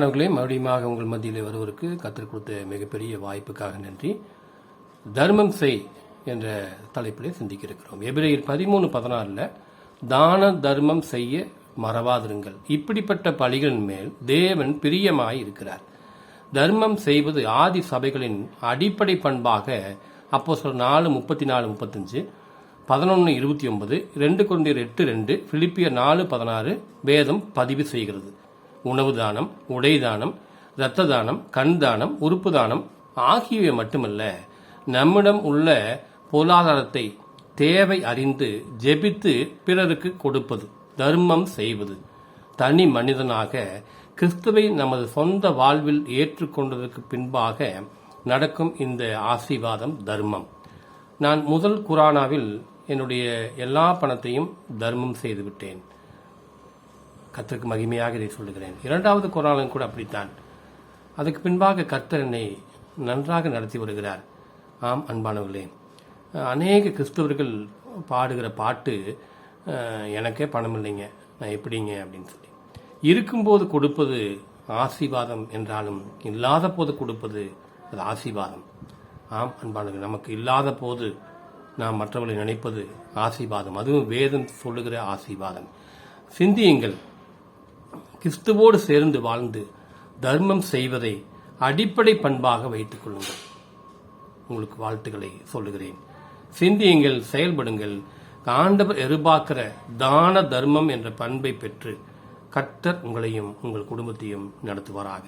மாணவர்களே மறுபடியும் உங்கள் மத்தியில் வருவதற்கு கற்றுக் கொடுத்த மிகப்பெரிய வாய்ப்புக்காக நன்றி. தர்மம் செய் என்ற தலைப்பிலே சிந்திக்க இருக்கிறோம் எபிரேயர் பதிமூணு பதினாறில் தான தர்மம் செய்ய மறவாதிருங்கள். இப்படிப்பட்ட பலிகளின் மேல் தேவன் பிரியமாய் இருக்கிறார். தர்மம் செய்வது ஆதி சபைகளின் அடிப்படை பண்பாக அப்போ சொல் நாலு முப்பத்தி நாலு முப்பத்தஞ்சு பதினொன்று இருபத்தி ஒன்பது ரெண்டு குழந்தையர் எட்டு ரெண்டு பிலிப்பியர் நாலு பதினாறு வேதம் பதிவு செய்கிறது. உணவு தானம் உடை தானம் இரத்த தானம் கண் தானம் உறுப்பு தானம் ஆகியவை மட்டுமல்ல நம்மிடம் உள்ள பொருளாதாரத்தை தேவை அறிந்து ஜெபித்து பிறருக்கு கொடுப்பது தர்மம் செய்வது. தனி மனிதனாக கிறிஸ்துவை நமது சொந்த வாழ்வில் ஏற்றுக்கொண்டதற்கு பின்பாக நடக்கும் இந்த ஆசீர்வாதம் தர்மம். நான் முதல் குரானாவில் என்னுடைய எல்லா பணத்தையும் தர்மம் செய்துவிட்டேன் கத்திற்கு மகிமையாக இதை சொல்லுகிறேன். இரண்டாவது குராலும் கூட அப்படித்தான். அதுக்கு பின்பாக கர்த்தர் என்னை நன்றாக நடத்தி வருகிறார். ஆம் அன்பானவர்களே. அநேக கிறிஸ்தவர்கள் பாடுகிற பாட்டு எனக்கே பணம் இல்லைங்க. நான் எப்படிங்க அப்படின்னு சொல்லி. இருக்கும்போது கொடுப்பது ஆசீர்வாதம் என்றாலும் இல்லாத போது கொடுப்பது அது ஆசீர்வாதம். ஆம் அன்பானவர்கள் நமக்கு இல்லாத போது நாம் மற்றவர்களை நினைப்பது ஆசீர்வாதம். அதுவும் வேதம் சொல்லுகிற ஆசீர்வாதம். சிந்தியுங்கள். கிறிஸ்துவோடு சேர்ந்து வாழ்ந்து தர்மம் செய்வதை அடிப்படை பண்பாக வைத்துக் கொள்ளுங்கள். உங்களுக்கு வாழ்த்துக்களை சொல்லுகிறேன். சிந்தியுங்கள் செயல்படுங்கள். ஆண்டவர் எதிர்பார்க்கிற தான தர்மம் என்ற பண்பை பெற்று கர்த்தர் உங்களையும் உங்கள் குடும்பத்தையும் நடத்துவாராக.